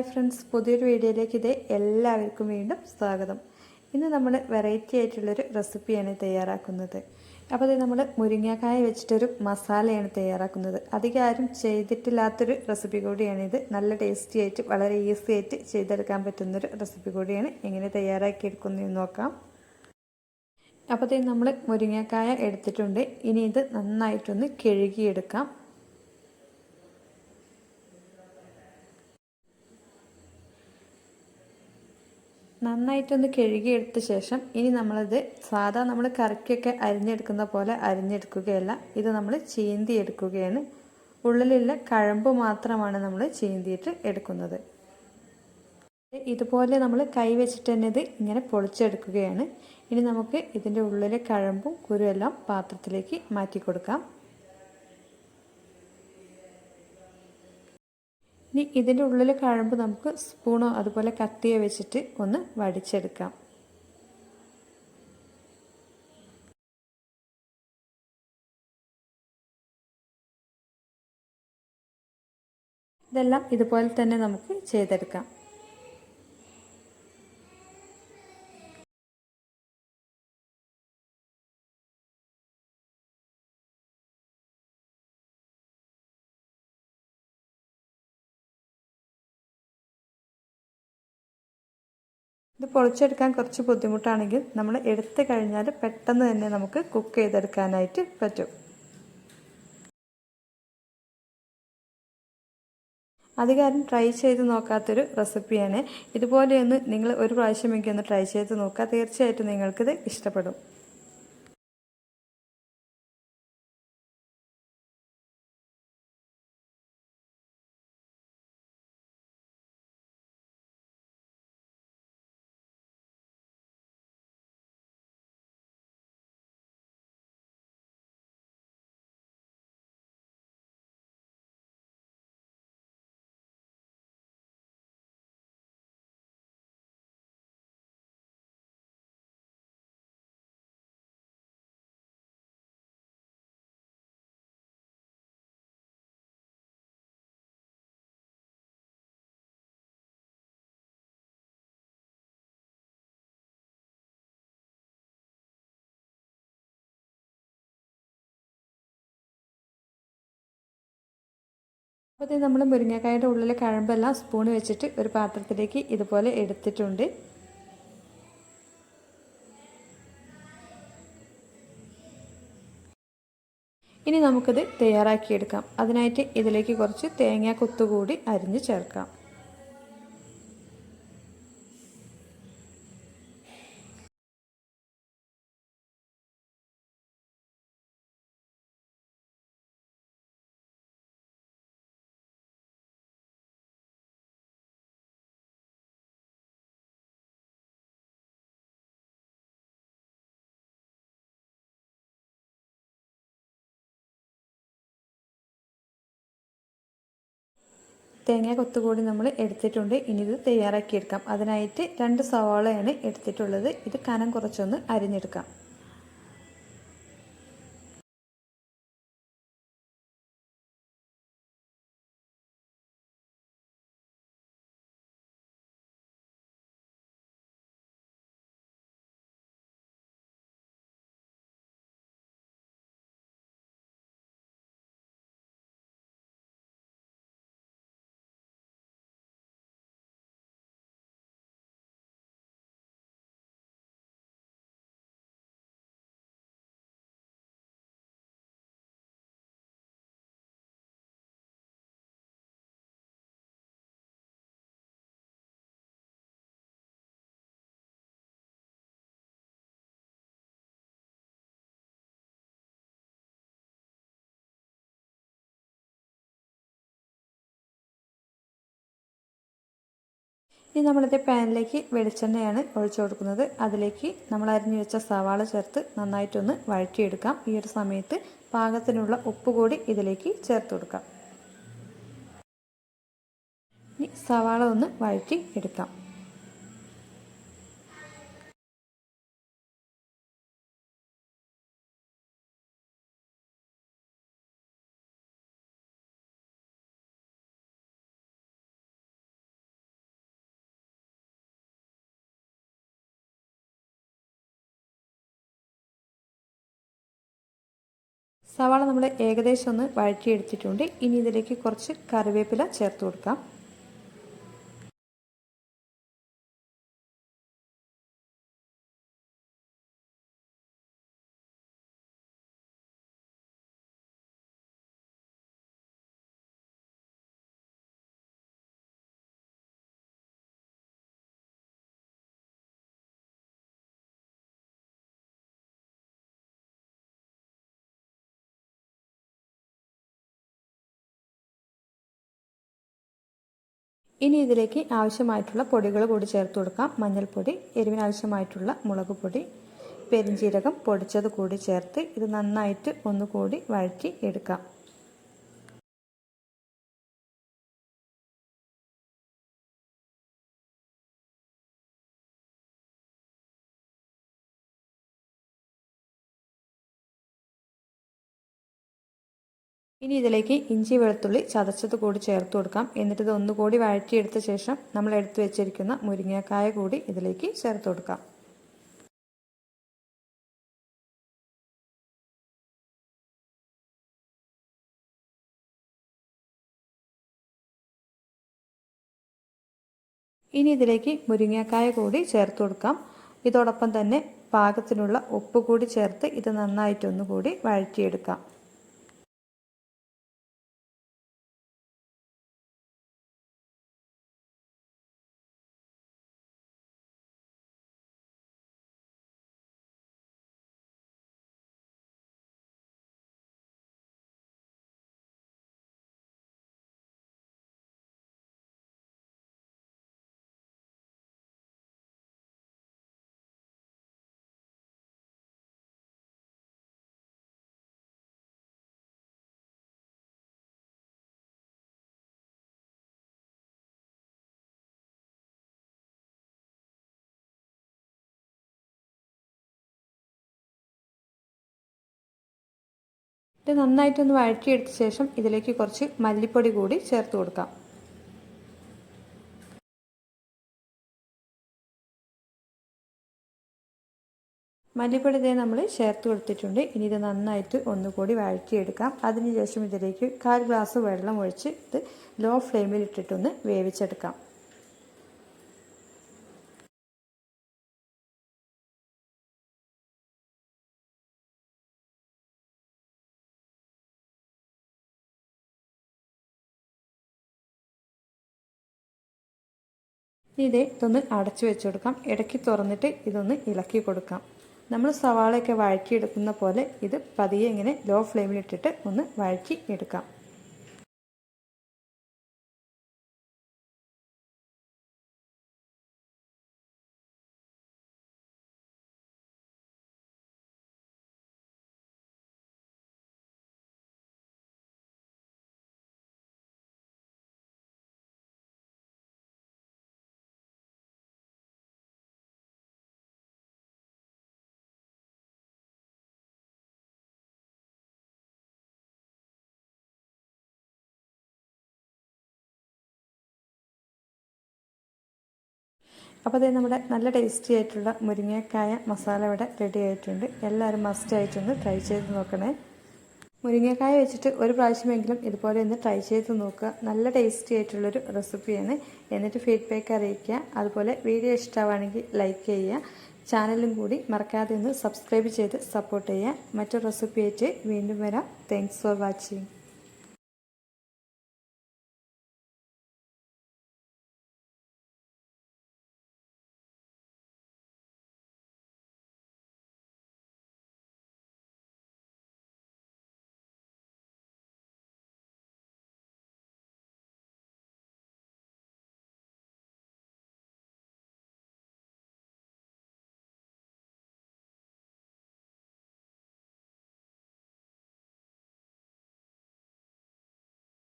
Hi friends പുതിയൊരു വീഡിയോയിലേക്ക് ഇതേ എല്ലാവർക്കും വീണ്ടും സ്വാഗതം. ഇന്ന് നമ്മൾ വെറൈറ്റി ആയിട്ടുള്ളൊരു റെസിപ്പിയാണ് തയ്യാറാക്കുന്നത്. അപ്പോൾ ഇത് നമ്മൾ മുരിങ്ങക്കായ വെച്ചിട്ടൊരു മസാലയാണ് തയ്യാറാക്കുന്നത്. അധികം ആരും ചെയ്തിട്ടില്ലാത്തൊരു റെസിപ്പി കൂടിയാണിത് നല്ല ടേസ്റ്റി ആയിട്ട് വളരെ ഈസി ആയിട്ട് ചെയ്തെടുക്കാൻ പറ്റുന്നൊരു റെസിപ്പി കൂടിയാണ് എങ്ങനെ തയ്യാറാക്കിയെടുക്കുന്നതെന്ന് നോക്കാം. അപ്പോൾ ഇത് നമ്മൾ മുരിങ്ങക്കായ എടുത്തിട്ടുണ്ട്. ഇനി ഇത് നന്നായിട്ടൊന്ന് കഴുകിയെടുക്കാം. നന്നായിട്ടൊന്ന് കഴുകിയെടുത്ത ശേഷം ഇനി നമ്മളത് സാധാ നമ്മൾ കറിക്കൊക്കെ അരിഞ്ഞെടുക്കുന്ന പോലെ അരിഞ്ഞെടുക്കുകയല്ല. ഇത് നമ്മൾ ചീന്തി എടുക്കുകയാണ് ഉള്ളിലുള്ള കഴമ്പ് മാത്രമാണ് നമ്മൾ ചീന്തിയിട്ട് എടുക്കുന്നത്. ഇതുപോലെ നമ്മൾ കൈ വെച്ചിട്ട് തന്നെ ഇത് ഇങ്ങനെ പൊളിച്ചെടുക്കുകയാണ്. ഇനി നമുക്ക് ഇതിന്റെ ഉള്ളിലെ കഴമ്പും കുരുവെല്ലാം പാത്രത്തിലേക്ക് മാറ്റി കൊടുക്കാം ഇനി ഇതിന്റെ ഉള്ളിൽ കഴമ്പ് നമുക്ക് സ്പൂണോ അതുപോലെ കത്തിയോ വെച്ചിട്ട് ഒന്ന് വടിച്ചെടുക്കാം. ഇതെല്ലാം ഇതുപോലെ തന്നെ നമുക്ക് ചെയ്തെടുക്കാം. ഇത് പൊളിച്ചെടുക്കാൻ കുറച്ച് ബുദ്ധിമുട്ടാണെങ്കിൽ നമ്മൾ എടുത്തു കഴിഞ്ഞാൽ പെട്ടെന്ന് തന്നെ നമുക്ക് കുക്ക് ചെയ്തെടുക്കാനായിട്ട് പറ്റും. അധികാരം ട്രൈ ചെയ്ത് നോക്കാത്തൊരു റെസിപ്പിയാണ്. ഇതുപോലെയൊന്ന് നിങ്ങൾ ഒരു പ്രാവശ്യമെങ്കിൽ ഒന്ന് ട്രൈ ചെയ്ത് നോക്കുക. തീർച്ചയായിട്ടും നിങ്ങൾക്കിത് ഇഷ്ടപ്പെടും. അപ്പോൾ ഇത് നമ്മൾ മുരിങ്ങക്കായുടെ ഉള്ളിലെ കഴമ്പെല്ലാം സ്പൂൺ വെച്ചിട്ട് ഒരു പാത്രത്തിലേക്ക് ഇതുപോലെ എടുത്തിട്ടുണ്ട്. ഇനി നമുക്കത് തയ്യാറാക്കിയെടുക്കാം. അതിനായിട്ട് ഇതിലേക്ക് കുറച്ച് തേങ്ങ കൊത്തുകൂടി അരിഞ്ഞ് ചേർക്കാം. തേങ്ങ കൊത്തുകൂടി നമ്മൾ എടുത്തിട്ടുണ്ട്. ഇനി ഇത് തയ്യാറാക്കിയെടുക്കാം. അതിനായിട്ട് രണ്ട് സവാളയാണ് എടുത്തിട്ടുള്ളത്. ഇത് കനം കുറച്ചൊന്ന് അരിഞ്ഞെടുക്കാം. ഇനി നമ്മളിത് പാനിലേക്ക് വെളിച്ചെണ്ണയാണ് ഒഴിച്ചു കൊടുക്കുന്നത്. അതിലേക്ക് നമ്മൾ അരിഞ്ഞു വെച്ച സവാള ചേർത്ത് നന്നായിട്ടൊന്ന് വഴറ്റിയെടുക്കാം. ഈ ഒരു സമയത്ത് പാകത്തിനുള്ള ഉപ്പ് കൂടി ഇതിലേക്ക് ചേർത്ത് കൊടുക്കാം. ഇനി സവാള ഒന്ന് വഴറ്റി എടുക്കാം. സവാള നമ്മൾ ഏകദേശം ഒന്ന് വഴറ്റിയെടുത്തിട്ടുണ്ട്. ഇനി ഇതിലേക്ക് കുറച്ച് കറിവേപ്പില ചേർത്ത് കൊടുക്കാം. ഇനി ഇതിലേക്ക് ആവശ്യമായിട്ടുള്ള പൊടികൾ കൂടി ചേർത്ത് കൊടുക്കാം. മഞ്ഞൾപ്പൊടി എരിവിനാവശ്യമായിട്ടുള്ള മുളക് പൊടി പെരിഞ്ജീരകം പൊടിച്ചത് കൂടി ചേർത്ത് ഇത് നന്നായിട്ട് ഒന്നുകൂടി വഴറ്റി എടുക്കാം. ഇനി ഇതിലേക്ക് ഇഞ്ചി വെളുത്തുള്ളി ചതച്ചത് കൂടി ചേർത്ത് കൊടുക്കാം. എന്നിട്ട് ഇത് ഒന്നുകൂടി വഴറ്റിയെടുത്ത ശേഷം നമ്മൾ എടുത്തു വെച്ചിരിക്കുന്ന മുരിങ്ങക്കായ കൂടി ഇതിലേക്ക് ചേർത്ത് കൊടുക്കാം. ഇനി ഇതിലേക്ക് മുരിങ്ങക്കായ കൂടി ചേർത്ത് കൊടുക്കാം. ഇതോടൊപ്പം തന്നെ പാകത്തിനുള്ള ഉപ്പ് കൂടി ചേർത്ത് ഇത് നന്നായിട്ടൊന്നുകൂടി വഴറ്റിയെടുക്കാം. ഇത് നന്നായിട്ടൊന്ന് വഴറ്റിയെടുത്ത ശേഷം ഇതിലേക്ക് കുറച്ച് മല്ലിപ്പൊടി കൂടി ചേർത്ത് കൊടുക്കാം. മല്ലിപ്പൊടി ഇതേ നമ്മൾ ചേർത്ത് കൊടുത്തിട്ടുണ്ട്. ഇനി ഇത് നന്നായിട്ട് ഒന്നുകൂടി വഴറ്റിയെടുക്കാം. അതിനുശേഷം ഇതിലേക്ക് കാൽ ഗ്ലാസ് വെള്ളം ഒഴിച്ച് ഇത് ലോ ഫ്ലെയിമിൽ ഇട്ടിട്ടൊന്ന് വേവിച്ചെടുക്കാം. ഇത് ഇതൊന്ന് അടച്ചു വെച്ച് കൊടുക്കാം ഇടയ്ക്ക് തുറന്നിട്ട് ഇതൊന്ന് ഇളക്കി കൊടുക്കാം. നമ്മൾ സവാളയൊക്കെ വഴറ്റിയെടുക്കുന്ന പോലെ ഇത് പതിയെ ഇങ്ങനെ ലോ ഫ്ലെയിമിലിട്ടിട്ട് ഒന്ന് വഴറ്റി എടുക്കാം. അപ്പോൾ അതേ നമ്മുടെ നല്ല ടേസ്റ്റി ആയിട്ടുള്ള മുരിങ്ങക്കായ മസാല ഇവിടെ റെഡി ആയിട്ടുണ്ട്. എല്ലാവരും മസ്റ്റ് ആയിട്ടൊന്ന് ട്രൈ ചെയ്ത് നോക്കണേ. മുരിങ്ങക്കായ വെച്ചിട്ട് ഒരു പ്രാവശ്യമെങ്കിലും ഇതുപോലെ ഒന്ന് ട്രൈ ചെയ്ത് നോക്കുക. നല്ല ടേസ്റ്റി ആയിട്ടുള്ളൊരു റെസിപ്പിയാണ് എന്നിട്ട് ഫീഡ്ബാക്ക് അറിയിക്കുക. അതുപോലെ വീഡിയോ ഇഷ്ടമാണെങ്കിൽ ലൈക്ക് ചെയ്യുക. ചാനലും കൂടി മറക്കാതെ ഒന്ന് സബ്സ്ക്രൈബ് ചെയ്ത് സപ്പോർട്ട് ചെയ്യുക. മറ്റൊരു റെസിപ്പി ആയിട്ട് വീണ്ടും വരാം. Thanks for watching